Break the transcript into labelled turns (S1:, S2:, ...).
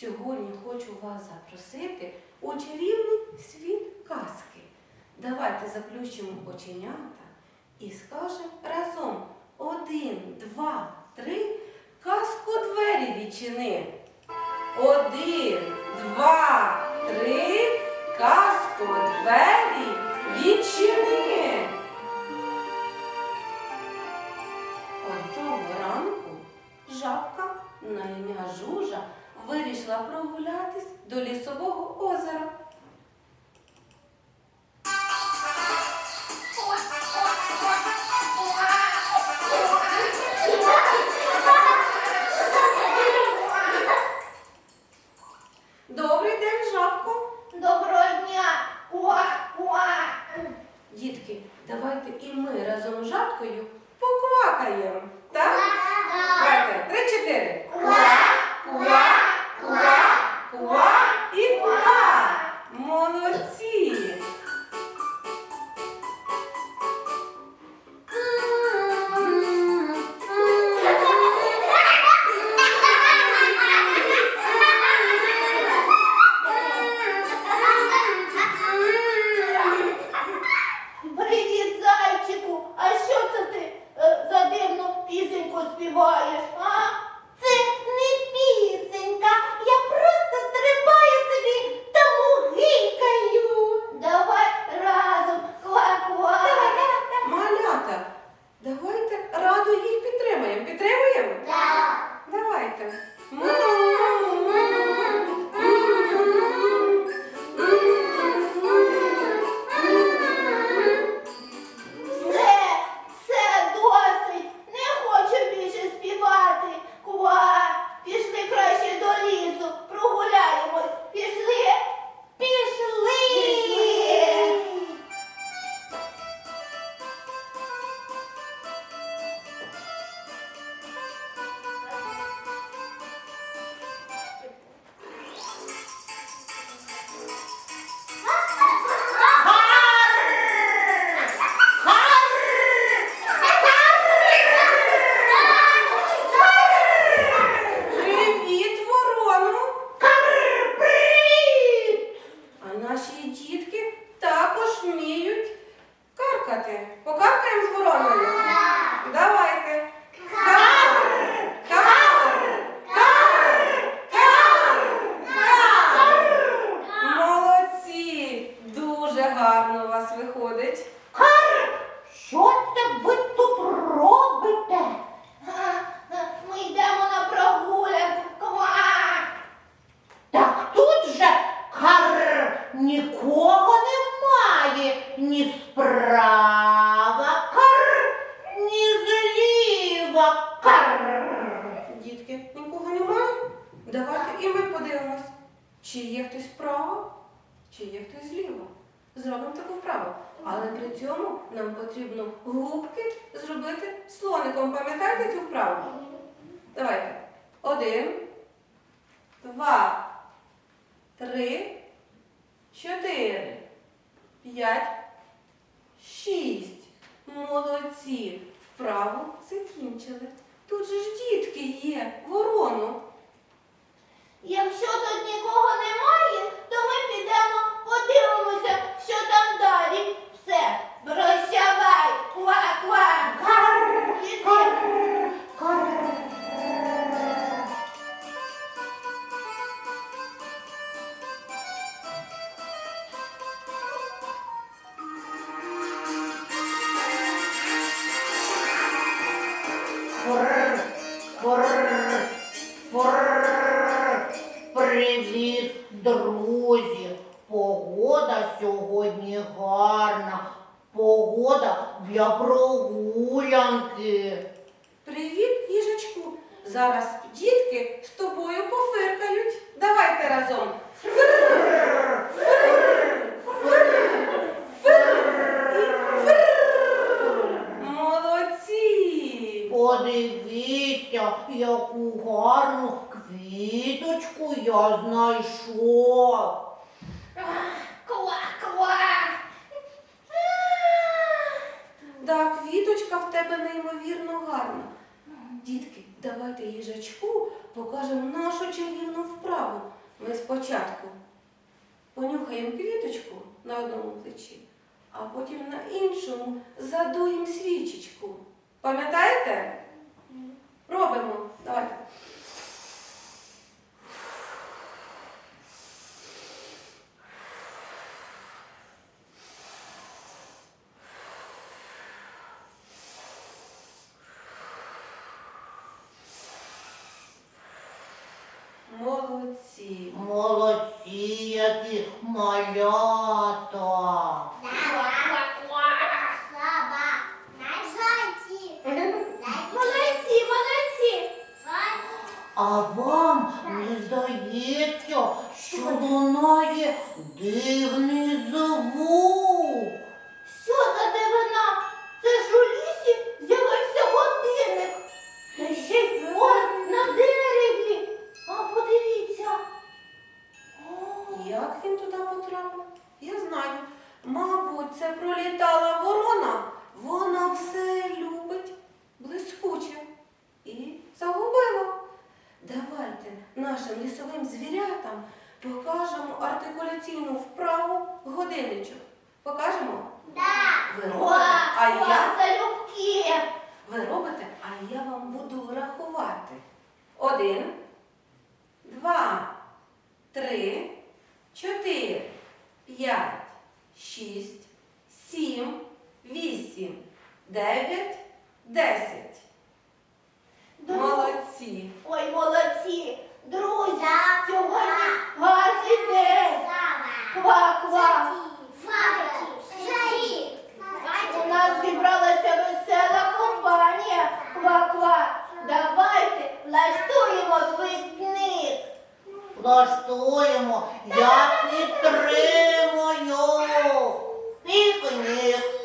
S1: Сьогодні хочу вас запросити у чарівний світ казки. Давайте заплющимо оченята і скажемо разом один, два, три. Казку двері відчини. Один, два, три. Казку двері відчини. Одного ранку жабка на ім'я Жужа вирішила прогулятись до лісового озера. Добрий день, жабко!
S2: Доброго дня! Уа, уа!
S1: Дітки, давайте і ми разом з жабкою поквакаємо.
S3: Нікого немає, ні справа кар, ні зліва кар.
S1: Дітки, нікого немає? Давайте і ми подивимось, чи є хтось справа, чи є хтось зліва. Зробимо таку вправу. Але при цьому нам потрібно губки зробити слоником. Пам'ятаєте цю вправу? Давайте. Один, два, три, чотири, п'ять, шість. Молодці. Вправу закінчили. Тут же ж дітки є, Зараз дітки з тобою пофиркають. Давайте разом. Молодці.
S3: Подивіться, яку гарну квіточку я знайшов.
S2: Ква-ква.
S1: Да, квіточка в тебе неймовірно гарна. Дітки, давайте їжачку покажемо нашу чарівну вправу. Ми спочатку понюхаємо квіточку на одному плечі, а потім на іншому задуємо свічечку. Пам'ятаєте? Робимо. Давайте. Молодці.
S3: Молодці, які малята.
S1: Пролітала ворона. Вона все любить блискуче і загубила. Давайте нашим лісовим звірятам покажемо артикуляційну вправу годинничок. Покажемо? Ви робите, а я
S2: залюбки.
S1: ви робите, а я вам буду рахувати. Один, два, три, чотири, п'ять, шість, сім, вісім, дев'ять, десять.
S2: Друг-
S1: Молодці.
S2: Ой, молодці. Друзі, сьогодні гарний день. Ква-ква. У нас зібралася весела компанія. Ква-ква. Давайте влаштуємо пікник.
S3: Влаштуємо, я підтримую.
S1: reconheço